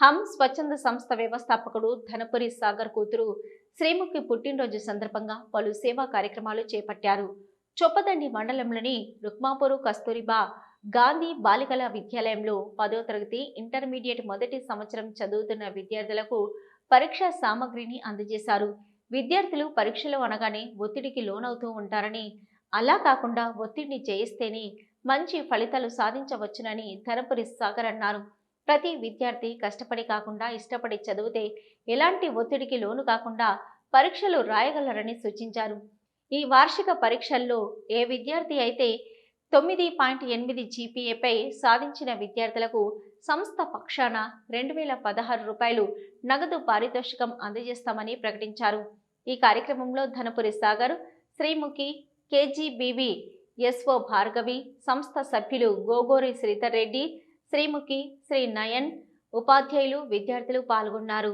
హమ్ స్వచ్ఛంద సంస్థ వ్యవస్థాపకుడు ధనపురి సాగర్ కూతురు శ్రీముఖి పుట్టినరోజు సందర్భంగా పలు సేవా కార్యక్రమాలు చేపట్టారు. చొప్పదండి మండలంలోని రుక్మాపూరు కస్తూరిబా గాంధీ బాలికల విద్యాలయంలో పదో తరగతి ఇంటర్మీడియట్ మొదటి సంవత్సరం చదువుతున్న విద్యార్థులకు పరీక్షా సామగ్రిని అందజేశారు. విద్యార్థులు పరీక్షలు అనగానే ఒత్తిడికి లోనవుతూ ఉంటారని అలా కాకుండా ఒత్తిడిని జయిస్తేనే మంచి ఫలితాలు సాధించవచ్చునని ధనపురి సాగర్ అన్నారు. ప్రతి విద్యార్థి కష్టపడి కాకుండా ఇష్టపడి చదివితే ఎలాంటి ఒత్తిడికి లోను కాకుండా పరీక్షలు రాయగలరని సూచించారు. ఈ వార్షిక పరీక్షల్లో ఏ విద్యార్థి అయితే తొమ్మిది పాయింట్ ఎనిమిది జీపీఏపై సాధించిన విద్యార్థులకు సంస్థ పక్షాన రెండు వేల పదహారు రూపాయలు నగదు పారితోషికం అందజేస్తామని ప్రకటించారు. ఈ కార్యక్రమంలో ధనపురి సాగర్ శ్రీముఖి కేజీబీవి ఎస్ఓ భార్గవి సంస్థ సభ్యులు గోగోరి శ్రీధర్ రెడ్డి శ్రీముఖి శ్రీ నయన్ ఉపాధ్యాయులు విద్యార్థులు పాల్గొన్నారు.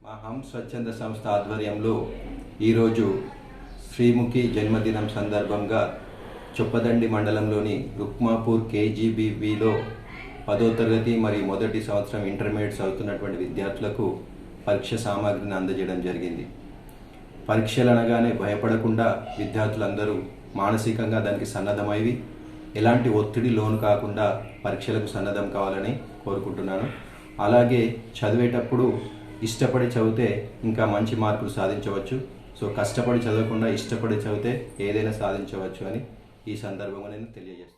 మహం స్వచ్ఛంద సంస్థ ఆధ్వర్యంలో ఈరోజు శ్రీముఖి జన్మదినం సందర్భంగా చొప్పదండి మండలంలోని రుక్మాపూర్ కేజీబీబీలో పదో తరగతి మరియు మొదటి సంవత్సరం ఇంటర్మీడియట్ చదువుతున్నటువంటి విద్యార్థులకు పరీక్ష సామాగ్రిని అందజేయడం జరిగింది. పరీక్షలు అనగానే భయపడకుండా విద్యార్థులందరూ మానసికంగా దానికి సన్నద్ధమైవి ఎలాంటి ఒత్తిడి లోను కాకుండా పరీక్షలకు సన్నద్ధం కావాలని కోరుకుంటున్నాను. అలాగే చదివేటప్పుడు ఇష్టపడి చదివితే ఇంకా మంచి మార్కులు సాధించవచ్చు. సో కష్టపడి చదవకుండా ఇష్టపడి చదివితే ఏదైనా సాధించవచ్చు అని ఈ సందర్భంగా నేను తెలియజేస్తున్నాను.